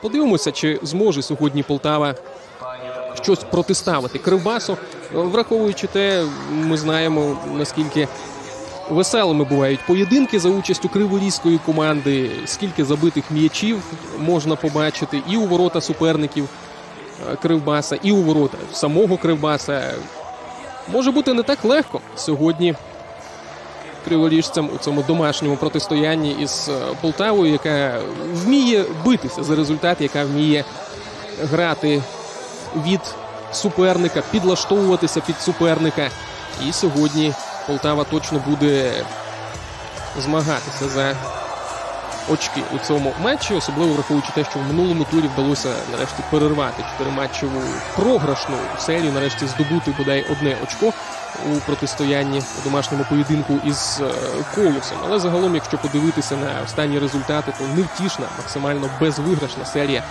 Подивимося, чи зможе сьогодні Полтава щось протиставити Кривбасу. Враховуючи те, ми знаємо наскільки веселими бувають поєдинки за участю криворізької команди. Скільки забитих м'ячів можна побачити і у ворота суперників е, Кривбаса, і у ворота самого Кривбаса. Може бути не так легко сьогодні криворіжцям у цьому домашньому протистоянні із е, Полтавою, яка вміє битися за результат, яка вміє грати від суперника, підлаштовуватися під суперника. І сьогодні Полтава точно буде змагатися за очки у цьому матчі, особливо враховуючи те, що в минулому турі вдалося нарешті перервати чотириматчеву програшну серію, нарешті здобути бодай одне очко у протистоянні у домашньому поєдинку із е, Колосом. Але загалом, якщо подивитися на останні результати, то невтішна, максимально безвиграшна серія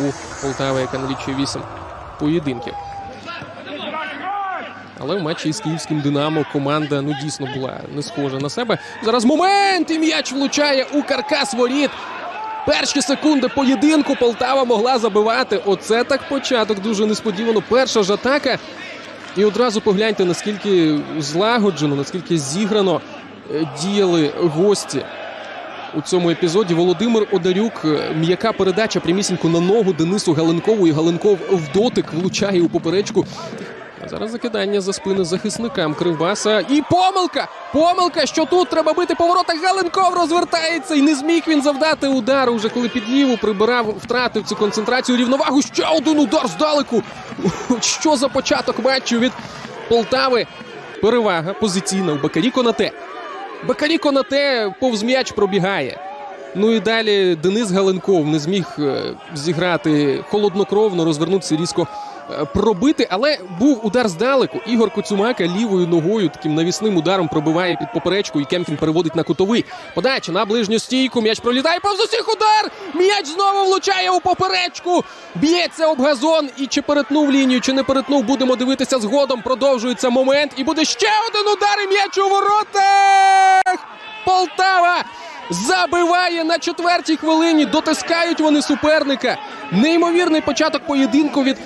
у Полтави, яка налічує 8 поєдинків. Але в матчі із київським Динамо команда ну дійсно була не схожа на себе. Зараз момент і м'яч влучає у каркас воріт. Перші секунди поєдинку Полтава могла забивати. Оце так початок. Дуже несподівано. Перша ж атака. І одразу погляньте, наскільки злагоджено, наскільки зіграно е, діяли гості у цьому епізоді. Володимир Одарюк, е, м'яка передача прямісінько на ногу Денису Галенкову. І Галенков в дотик влучає у поперечку. А зараз закидання за спини захисникам Кривбаса. І помилка! Помилка! Що тут треба бити по воротах. Галенков розвертається і не зміг він завдати удару. Вже коли під ліву прибирав, втратив цю концентрацію рівновагу. Ще один удар здалеку. Що за початок матчу від Полтави? Перевага позиційна у Бакарі Конате. Бакарі Конате повз м'яч пробігає. Ну і далі Денис Галенков не зміг е, зіграти холоднокровно, розвернутися різко пробити, але був удар здалеку. Ігор Коцюмака лівою ногою таким навісним ударом пробиває під поперечку, і Кемкін переводить на кутовий. Подача на ближню стійку. М'яч пролітає повз усіх удар. М'яч знову влучає у поперечку. Б'ється об газон. І чи перетнув лінію, чи не перетнув, будемо дивитися згодом. Продовжується момент. І буде ще один удар. І м'яч у воротах. Полтава забиває на четвертій хвилині. Дотискають вони суперника. Неймовірний початок поєдинку від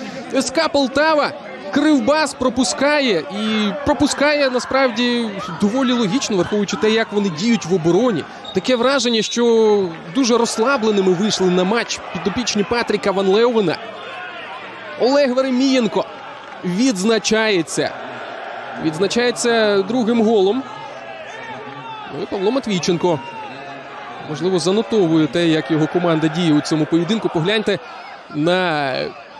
СК Полтава. Кривбас пропускає і пропускає насправді доволі логічно, враховуючи те, як вони діють в обороні. Таке враження, що дуже розслабленими вийшли на матч підопічні Патріка Ван Леовена. Олег Веремієнко відзначається. Відзначається другим голом. Ну і Павло Матвійченко. Можливо, занотовує те, як його команда діє у цьому поєдинку. Погляньте на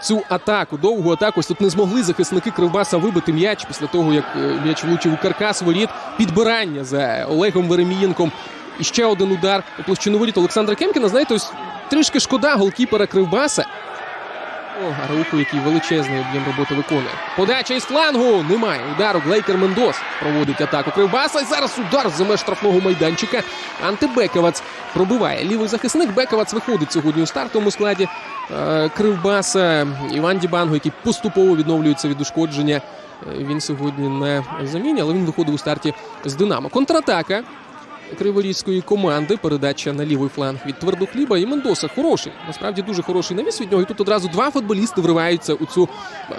цю атаку, довгу атаку. Ось Тут не змогли захисники Кривбаса вибити м'яч після того, як е, м'яч влучив у каркас воріт. Підбирання за Олегом Веремієнком. І ще один удар у площину воріт Олександра Кемкіна. Знаєте, ось трішки шкода голкіпера Кривбаса. О, Гарауху, який величезний об'єм роботи виконує. Подача із флангу. Немає. Удару Глейкер Мендос проводить атаку Кривбаса. І зараз удар з меж штрафного майданчика. Антибекевац пробиває. Лівий захисник Бекевац виходить сьогодні у стартовому складі е, Кривбаса. Іван Дібанго, який поступово відновлюється від ушкодження. Е, Він сьогодні на заміні, але він виходив у старті з Динамо. Контратака. Криворізької команди. Передача на лівий фланг від твердохліба. І Мендоса хороший. Насправді дуже хороший навіс від нього. І тут одразу два футболісти вриваються у цю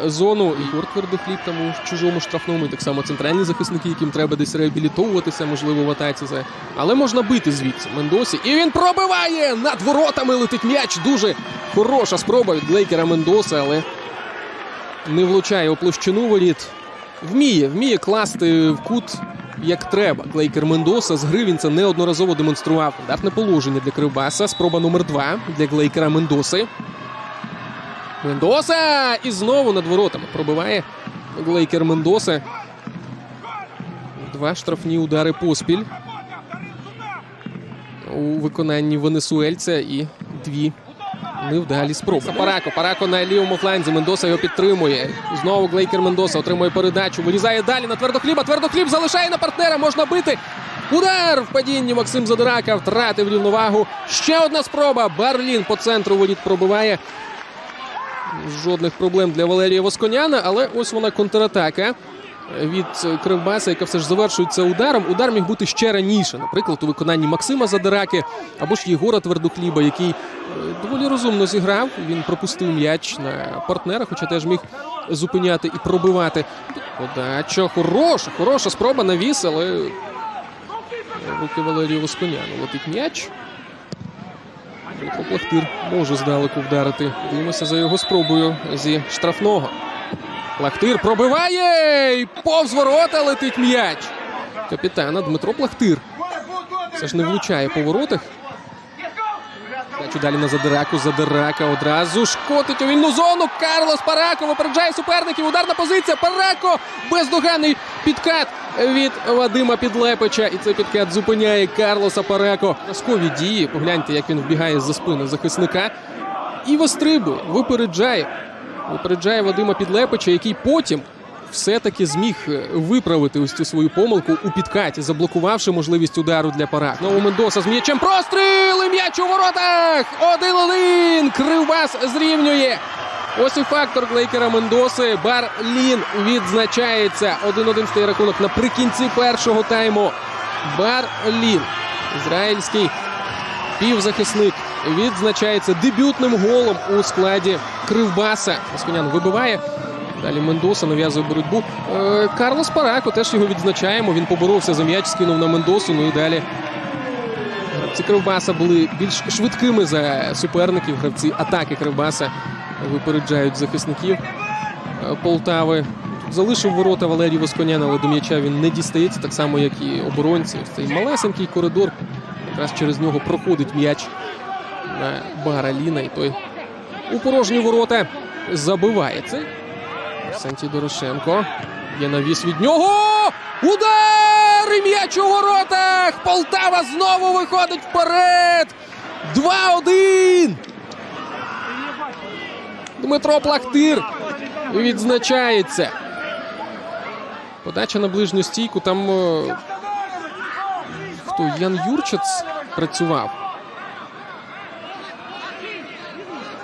е, зону. Ігор твердохліб там у чужому штрафному. І так само центральні захисники, яким треба десь реабілітовуватися, можливо, в атаці. Але можна бити звідси Мендосі. І він пробиває! Над воротами летить м'яч. Дуже хороша спроба від Глейкера Мендоса, але не влучає у площину воріт. Вміє, вміє класти в кут як треба. Клейкер Мендоса з гри він це неодноразово демонстрував. Стандартне положення для Кривбаса. Спроба номер два для Глейкера Мендоси. Мендоса! І знову над воротами пробиває Глейкер Мендоса. Два штрафні удари поспіль. У виконанні венесуельця і дві невдалі спроби. Парако. Парако на лівому фланзі. Мендоса його підтримує. Знову Глейкер Мендоса отримує передачу. Вирізає далі на твердохліба. Твердохліб залишає на партнера. Можна бити. Удар в падінні Максим Задирака втратив рівновагу. Ще одна спроба. Барлін по центру воріт пробиває. Жодних проблем для Валерія Восконяна, але ось вона контратака від е, яка все ж завершується ударом. Удар міг бути ще раніше, наприклад, у виконанні Максима Задираки або ж Єгора Твердохліба, який е, доволі розумно зіграв. Він пропустив м'яч на партнера, хоча теж міг зупиняти і пробивати. Подача хороша, хороша спроба навіс, але руки Валерію Восконяну летить м'яч. Плахтир може здалеку вдарити. Дивимося за його спробою зі штрафного. Плахтир пробиває! І повз ворота летить м'яч. Капітана Дмитро Плахтир. Все ж не влучає по воротах. Бачу далі на Задираку. Задирака одразу шкотить у вільну зону. Карлос Парако випереджає суперників. Ударна позиція. Парако бездоганний підкат від Вадима Підлепича. І цей підкат зупиняє Карлоса Парако. Розкові дії. Погляньте, як він вбігає за спини захисника. І вистрибує, випереджає. Випереджає Вадима Підлепича, який потім все-таки зміг е, виправити ось цю свою помилку у підкаті, заблокувавши можливість удару для Парак. Знову Мендоса з м'ячем. Простріл! І м'яч у воротах! 1-1! Кривбас зрівнює. Ось і фактор Глейкера Мендоси. Барлін відзначається. 1-1 стає рахунок наприкінці першого тайму. Барлін. Ізраїльський півзахисник відзначається дебютним голом у складі Кривбаса. Москанян вибиває. Далі Мендоса нав'язує боротьбу. Е, Карлос Парако теж його відзначаємо. Він поборовся за м'яч, скинув на Мендосу. Ну і далі. Гравці Кривбаса були більш швидкими за суперників. Гравці атаки Кривбаса випереджають захисників е, Полтави. Залишив ворота Валерій Восконян, але до м'яча він не дістається, так само, як і оборонці. Цей малесенький коридор. Якраз через нього проходить м'яч на Бараліна. І той у порожні ворота забиває. Це Сантій Дорошенко. Є навіс від нього. Удар! І м'яч у воротах! Полтава знову виходить вперед! 2-1! Дмитро Плахтир відзначається. Подача на ближню стійку. Там е, хто Ян Юрчиц працював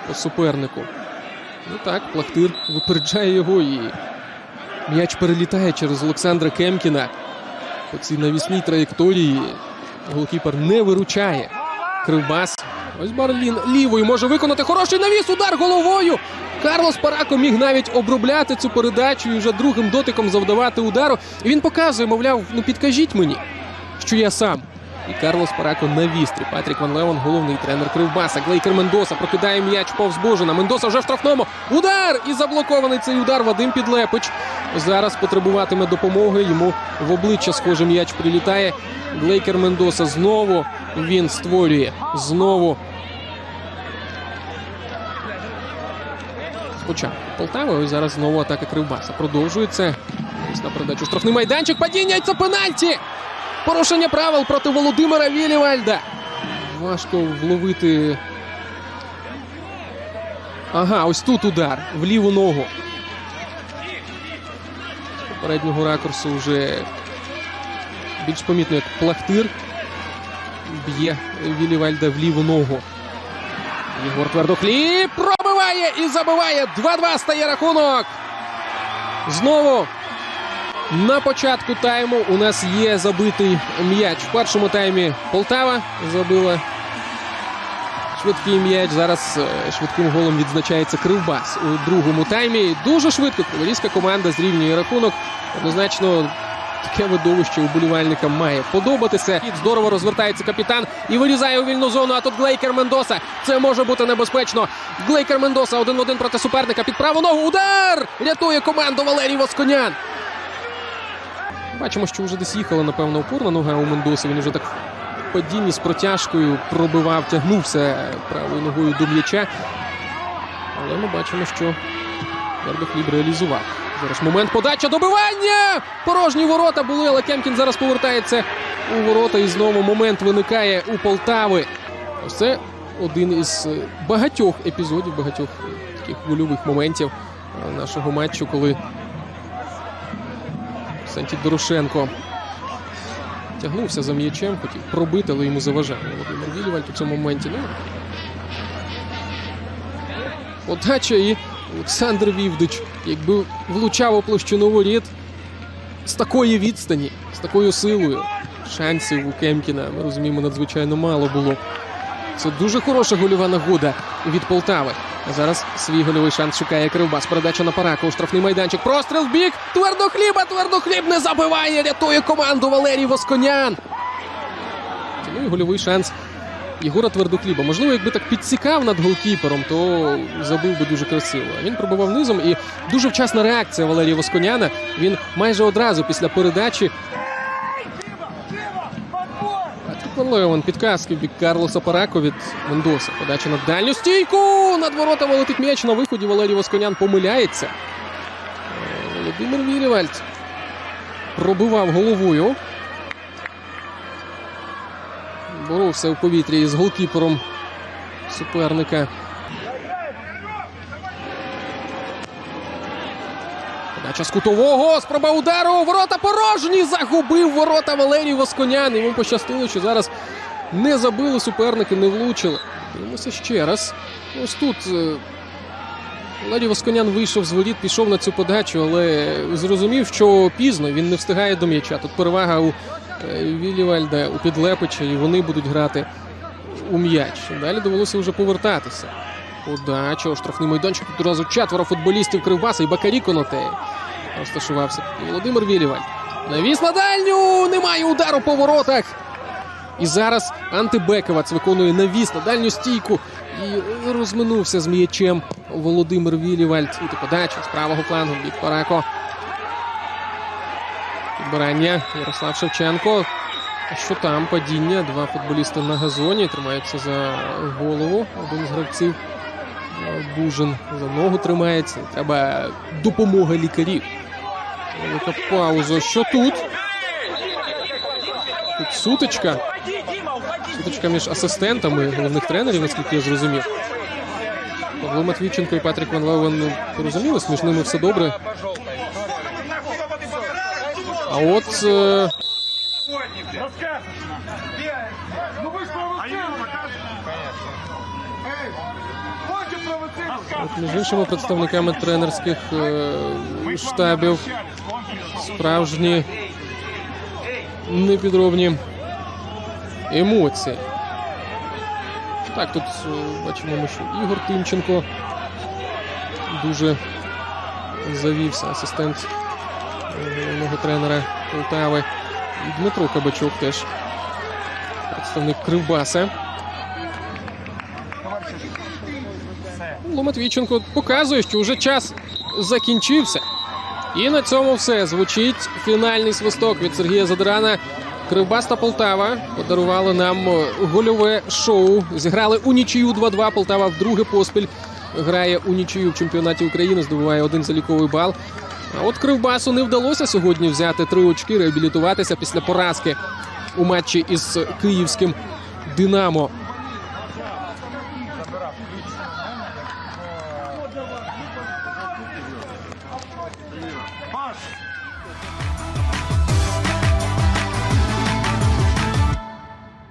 по супернику. Ну так, Плахтир випереджає його і м'яч перелітає через Олександра Кемкіна. По цій навісній траєкторії голкіпер не виручає. Кривбас. Ось Барлін лівою може виконати хороший навіс. Удар головою. Карлос Парако міг навіть обробляти цю передачу і вже другим дотиком завдавати удару. І він показує, мовляв, ну підкажіть мені, що я сам. І Карлос Парако на вістрі. Патрік Ван Леон, головний тренер Кривбаса. Глейкер Мендоса прокидає м'яч повз Божина. Мендоса вже в штрафному. Удар! І заблокований цей удар Вадим Підлепич. Зараз потребуватиме допомоги. Йому в обличчя схоже м'яч прилітає. Глейкер Мендоса знову він створює. Знову. Спочатку Полтава. Ось зараз знову атака Кривбаса. Продовжується. На передачу штрафний майданчик. Падіння це пенальті. Порушення правил проти Володимира Вілівальда. Важко вловити. Ага, ось тут удар в ліву ногу. Попереднього ракурсу вже більш помітно, як плахтир б'є Вілівальда в ліву ногу. Єгор Твердохліб пробиває і забиває. 2-2 стає рахунок. Знову на початку тайму у нас є забитий м'яч. В першому таймі Полтава забила швидкий м'яч. Зараз е, швидким голом відзначається Кривбас у другому таймі. Дуже швидко криворізька команда зрівнює рахунок. Однозначно. Таке видовище уболівальникам має подобатися. І Здорово розвертається капітан і вирізає у вільну зону. А тут Глейкер Мендоса. Це може бути небезпечно. Глейкер Мендоса один в один проти суперника. Під праву ногу. Удар! Рятує команду Валерій Восконян. Бачимо, що вже десь їхала, напевно, опорна нога у Мендоси. Він вже так в падінні з протяжкою пробивав, тягнувся правою ногою до м'яча. Але ми бачимо, що Твердохліб реалізував. Зараз момент подача добивання! Порожні ворота були, але Кемкін зараз повертається у ворота. І знову момент виникає у Полтави. Ось це один із багатьох епізодів, багатьох таких вольових моментів нашого матчу, коли Сантій Дорошенко тягнувся за м'ячем, хотів пробити, але йому заважав Володимир Вілівальд у цьому моменті. Ну, подача і Олександр Вівдич, якби влучав у площину воріт, з такої відстані, з такою силою. Шансів у Кемкіна, ми розуміємо, надзвичайно мало було. Це дуже хороша гольова нагода від Полтави. Зараз свій гольовий шанс шукає Кривбас. Передача на Параку штрафний майданчик. Простріл в бік. Твердохліба, твердохліб не забиває. Рятує команду Валерій Восконян. Ну і гольовий шанс Єгора Твердохліба. Можливо, якби так підсікав над голкіпером, то забив би дуже красиво. Він пробував низом і дуже вчасна реакція Валерія Восконяна. Він майже одразу після передачі. Леон підказки в бік Карлоса Парако від Мендоса. Подача на дальню стійку. Над воротами летить м'яч на виході. Валерій Восконян помиляється. Володимир Вірівальд пробивав головою. Боровся у повітрі із голкіпером суперника. Подача з кутового. Спроба удару. Ворота порожні. Загубив ворота Валерій Восконян. Йому пощастило, що зараз не забили суперники, не влучили. Дивимося ще раз. Ось тут. е, Валерій Восконян вийшов з воріт, пішов на цю подачу, але зрозумів, що пізно він не встигає до м'яча. Тут перевага у е, Вілівальда, у Підлепича, і вони будуть грати у м'яч. Далі довелося вже повертатися. Подача у штрафний майданчик. Тут одразу четверо футболістів Кривбаса і Бакарі Конотей розташувався. Володимир Вілівальд. Навіс на дальню! Немає удару по воротах. І зараз антибековац виконує навіс на дальню стійку і розминувся з м'ячем Володимир Вілівальд. І подача з правого флангу в бік Парако. Підбирання Ярослав Шевченко. Що там? Падіння. Два футболісти на газоні тримаються за голову. Один з гравців е, Бужин за ногу тримається. Треба допомога лікарів. Велика пауза. Що тут? Тут сутичка. Сутичка між асистентами головних тренерів, наскільки я зрозумів. Павло Матвійченко і Патрік Ван Левен порозумілись, між ними все добре. А от е, Ну вы же між іншими представниками тренерських е, штабів справжні непідробні емоції. Так, тут е, бачимо, ми, що Ігор Тимченко дуже завівся, асистент е, головного тренера Полтави. Дмитро Кабачук теж представник Кривбаса. Ломатвійченко показує, що вже час закінчився. І на цьому все. Звучить фінальний свисток від Сергія Задрана. Кривбас та Полтава подарували нам гольове шоу. Зіграли у нічию 2-2. Полтава вдруге поспіль грає у нічию в чемпіонаті України, здобуває один заліковий бал. А от Кривбасу не вдалося сьогодні взяти три очки, реабілітуватися після поразки у матчі із київським Динамо.